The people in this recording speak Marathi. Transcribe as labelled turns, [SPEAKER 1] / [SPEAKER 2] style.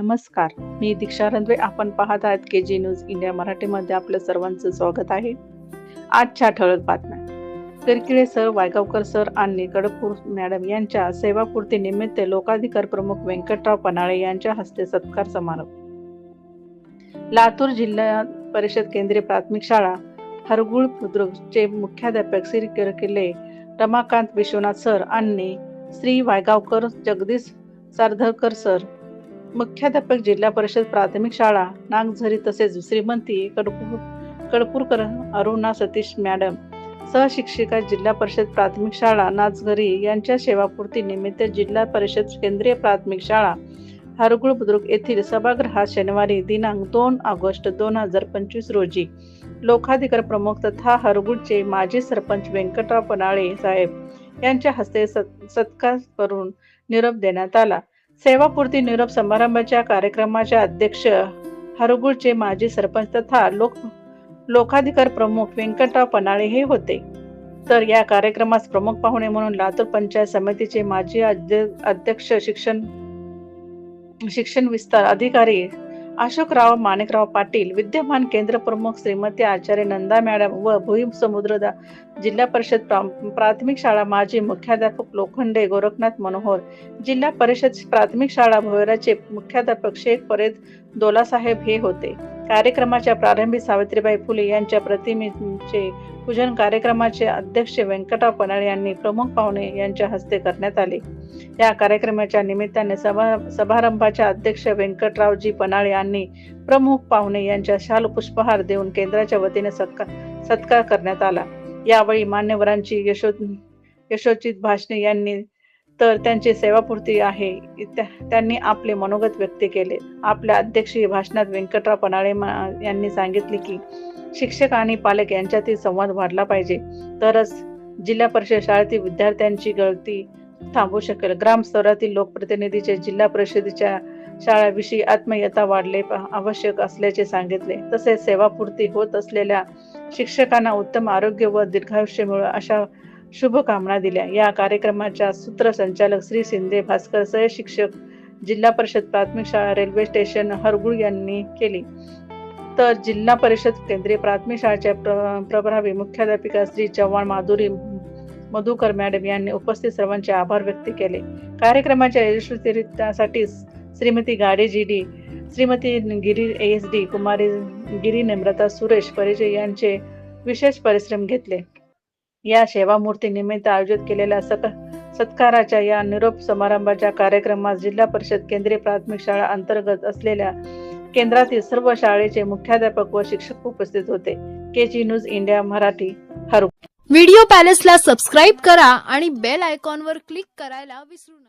[SPEAKER 1] नमस्कार. मी दीक्षा रंधवे. आपण पाहत आहात के जी न्यूज इंडिया मराठीमध्ये आपलं सर्वांचं स्वागत आहे. आजच्या ठळक बातम्या. करकिळे सर वायगावकर सर आणि कडपूर मॅडम यांच्या सेवापूर्ती निमित्त लोकाधिकार प्रमुख व्यंकटराव पनाळे यांच्या हस्ते सत्कार समारोप लातूर जिल्हा परिषद केंद्रीय प्राथमिक शाळा हरगुळ बुद्रुकचे मुख्याध्यापक श्री करकिले रमाकांत विश्वनाथ सर आणि श्री वायगावकर जगदीश सारधकर सर मुख्याध्यापक जिल्हा परिषद प्राथमिक शाळा नागझरी तसेच श्रीमंती कडपूर कडपूरकर अरुणा सतीश मॅडम सहशिक्षिका जिल्हा परिषद प्राथमिक शाळा नाचघरी यांच्या सेवापूर्ती निमित्त जिल्हा परिषद केंद्रीय प्राथमिक शाळा हरगुळ बुद्रुक येथील सभागृहात शनिवारी दिनांक दोन ऑगस्ट दोन हजार पंचवीस रोजी लोकाधिकार प्रमुख तथा हरगुळचे माजी सरपंच व्यंकटराव पनाळे साहेब यांच्या हस्ते सत् सत्कार करून निरोप देण्यात आला. सेवापूर्ती निरोप समारंभाच्या कार्यक्रमाचे अध्यक्ष हरगुळचे माजी सरपंच तथा लोक लोकाधिकार प्रमुख व्यंकटराव पनाळे हे होते. तर या कार्यक्रमास प्रमुख पाहुणे म्हणून लातूर पंचायत समितीचे माजी अध्यक्ष शिक्षण शिक्षण विस्तार अधिकारी अशोकराव माणिकराव पाटील विद्यमान केंद्र प्रमुख श्रीमती आचार्य नंदा मॅडम व भुई समुद्रदा जिल्हा परिषद प्रा- प्राथमिक शाळा माजी मुख्याध्यापक लोखंडे गोरखनाथ मनोहर जिल्हा परिषद प्राथमिक शाळा भोयराचे मुख्याध्यापक शेख परेद दोलासाहेब हे होते. कार्यक्रमाच्या प्रारंभी सावित्रीबाई फुले यांच्या प्रतिमेचे पूजन कार्यक्रमाचे अध्यक्ष व्यंकटराव पनाळे यांनी प्रमुख पाहुणे यांच्या हस्ते करण्यात आले. या कार्यक्रमाच्या निमित्ताने सभा समारंभाच्या अध्यक्ष व्यंकटरावजी पनाळे यांनी प्रमुख पाहुणे यांच्या शाल पुष्पहार देऊन केंद्राच्या वतीने सत्कार सत्कार करण्यात आला. यावेळी मान्यवरांची यशो यशोचित भाषणे यांनी तर त्यांची सेवापूर्ती आहे. त्यांनी आपले मनोगत व्यक्त केले. आपल्या अध्यक्षीय भाषणात व्यंकटराव पनाळे यांनी सांगितले की शिक्षक आणि पालक यांच्यातील संवाद वाढला पाहिजे. तरच जिल्हा परिषद शाळेतील विद्यार्थ्यांची गळती थांबू शकेल. ग्रामस्तरातील लोकप्रतिनिधीचे जिल्हा परिषदेच्या शाळाविषयी आत्मीयता वाढले आवश्यक असल्याचे सांगितले. तसेच सेवापूर्ती होत असलेल्या शिक्षकांना उत्तम आरोग्य व दीर्घायुष्य मिळो अशा शुभकामना दिल्या. या कार्यक्रमाच्या सूत्रसंचालक श्री शिंदे भास्कर सह शिक्षक जिल्हा परिषद प्राथमिक शाळा रेल्वे स्टेशन हरगुळ यांनी केली. तर जिल्हा परिषद केंद्रीय प्राथमिक शाळेच्या प्र- प्रभावी मुख्याध्यापिका श्री चव्हाण माधुरी मधुकर मॅडम यांनी उपस्थित सर्वांचे आभार व्यक्त केले. कार्यक्रमाच्या यशस्वीरित्यासाठी Shrimati Gade G D Shrimati Giri S D Kumari Giri Namrata Suresh परिचय यांचे विशेष परिश्रम घेतले. या सेवामूर्ती निमित्त आयोजित केलेल्या सक सत्काराच्या या निरोप समारंभाच्या कार्यक्रमात जिल्हा परिषद केंद्रीय प्राथमिक शाळा अंतर्गत असलेल्या केंद्रातील सर्व शाळेचे मुख्याध्यापक व शिक्षक उपस्थित होते. K G news India Marathi हरू.
[SPEAKER 2] व्हिडिओ पॅलेसला सबस्क्राईब करा आणि बेल आयकॉनवर क्लिक करायला विसरू नका.